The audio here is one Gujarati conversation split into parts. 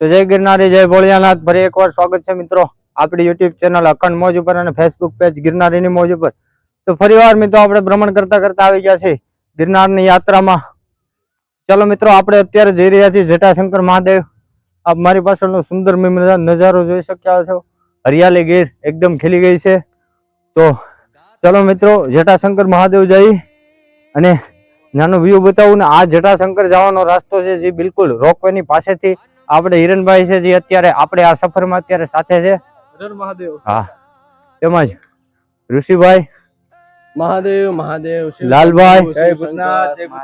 તો જય ગિરનારી, જય ભોળિયાનાથ. ફરી એકવાર સ્વાગત છે મિત્રો આપણી યુટ્યુબ ચેનલ અખંડ મોજ ઉપર અને ફેસબુક પેજ ગિરનારીની મોજ ઉપર. તો ફરીવાર મિત્રો આપણે ભ્રમણ કરતા કરતા આવી ગયા છે ગિરનારની યાત્રામાં. ચાલો મિત્રો, આપણે અત્યારે જઈ રહ્યા છીએ જટાશંકર મહાદેવ. આપ મારી પાછળનો સુંદર નજારો જોઈ શક્યા છો હરિયાળી ગીર એકદમ ખીલી ગઈ છે. તો ચાલો મિત્રો જટાશંકર મહાદેવ જઈ અને નાનો વ્યૂ બતાવું ને આ જટાશંકર જવાનો રસ્તો છે જે બિલકુલ રોકવેની પાસેથી આપણે હિરણભાઈ છે જે અત્યારે આપણે આ સફરમાં અત્યારે સાથે છે. મહાદેવ. હા. તેમજ ઋષિભાઈ. મહાદેવ મહાદેવ લાલભાઈ.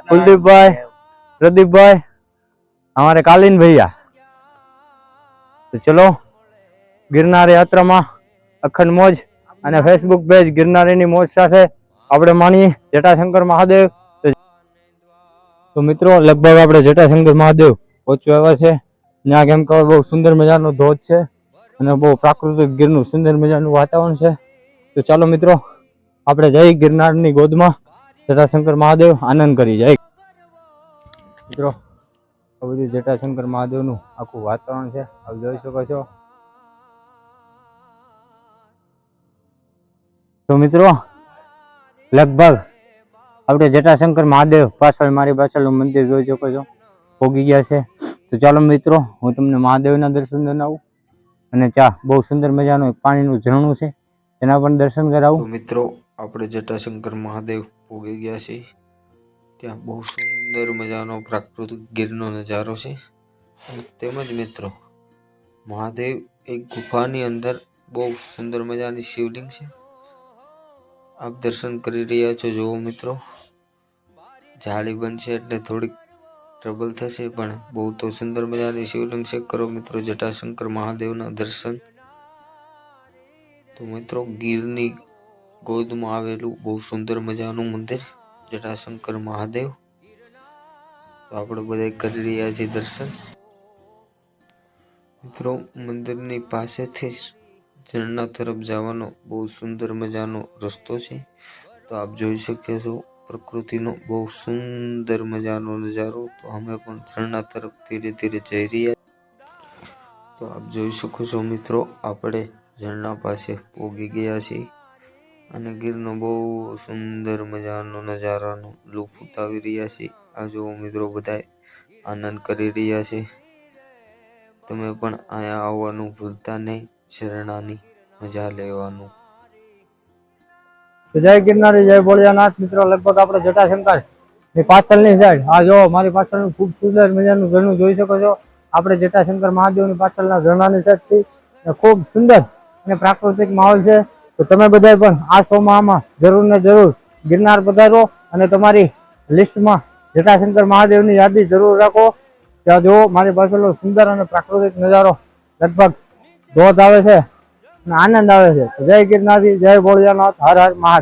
કુલદીપભાઈ પ્રદીપભાઈ અમારે કાલીન ભૈયા. તો ચલો ગિરનાર યાત્રામાં અખંડ મોજ અને ફેસબુક પેજ ગિરનારીની મોજ સાથે આપણે માણીએ જટાશંકર મહાદેવ. તો- તો મિત્રો લગભગ આપણે જટાશંકર મહાદેવ પહોંચવા આવ્યા છે. ત્યાં કેમ કે બહુ સુંદર મજાનો ધોધ છે અને બહુ પ્રાકૃતિક ગીરનું સુંદર મજાનું વાતાવરણ છે. તો ચાલો મિત્રો, આપણે જઈ ગિરનારની ગોદમાં જટાશંકર મહાદેવ આનંદ કરી જાય. મિત્રો, આ બધું જટાશંકર મહાદેવનું આખું વાતાવરણ છે. આપ જોઈ શકો છો. તો મિત્રો, લગભગ આપણે જટાશંકર મહાદેવ પાછળ, મારી પાછળનું મંદિર જોઈ શકો છો. ભોગી ગયા છે. તો ચાલો મિત્રો, હું તમને મહાદેવના દર્શન જણાવું અને ચા, બહુ સુંદર મજાનું એક પાણીનું ઝરણું છે, તેના પણ દર્શન કરાવું. મિત્રો, આપણે જટાશંકર મહાદેવ પોગી ગયા છીએ. ત્યાં બહુ સુંદર મજાનો પ્રાકૃતિક ગીરનો નજારો છે. તેમજ મિત્રો, મહાદેવ એક ગુફાની અંદર બહુ સુંદર મજાની શિવલિંગ છે. આપ દર્શન કરી રહ્યા છો, જુઓ મિત્રો. જાળી બનશે એટલે થોડીક ટ્રબલ થશે, પણ બહુ તો સુંદર મજાની શિવલિંગ છે. કરો મિત્રો જટાશંકર મહાદેવના દર્શન. તો મિત્રો ગીરની ગોદમાં આવેલું બહુ સુંદર મજાનું મંદિર, જટાશંકર મહાદેવ. તો આપણે બધા કરી રહ્યા છીએ દર્શન. મિત્રો મંદિરની પાસેથી ઝરણા તરફ જવાનો બહુ સુંદર મજાનો રસ્તો છે. તો આપ જોઈ શકો છો પ્રકૃતિનો બહુ સુંદર મજાનો નજારો તો અમે પણ ઝરણા તરફ ધીરે ધીરે જઈ રહ્યા તો આપ જોઈ શકો છો મિત્રો, આપણે ઝરણા પાસે પોગી ગયા છીએ અને ગીરનો બહુ સુંદર મજાનો નજારાનો લુફ ઉતાવી રહ્યા છીએ. આ જો મિત્રો, બધાય આનંદ કરી રહ્યા છે. તમે પણ અહીંયા આવવાનું ભૂલતા નહીં ઝરણાની મજા લેવાનું. તો જય ગિરનારી, જય ભોળિયાનાથ. મિત્રો, લગભગ આપણે જટાશંકરની પાછળની સાઈડ આ જો મારી પાછળનું ખૂબ સુંદર મજાનું ઝરણું જોઈ શકો છો. આપણે જટાશંકર મહાદેવની પાછળના ઝરણાની સાઈડથી. અને ખૂબ સુંદર અને પ્રાકૃતિક માહોલ છે. તો તમે બધા પણ આ ચોમાહામાં જરૂર ને જરૂર ગિરનાર પધારો અને તમારી લિસ્ટમાં જટાશંકર મહાદેવની યાદી જરૂર રાખો. ત્યાં જુઓ, મારી પાછળનો સુંદર અને પ્રાકૃતિક નજારો લગભગ ધોધ આવે છે અને આનંદ આવે છે. જય ગિરનારી, જય ભોળિયાનાથ, હર હર મહાદેવ.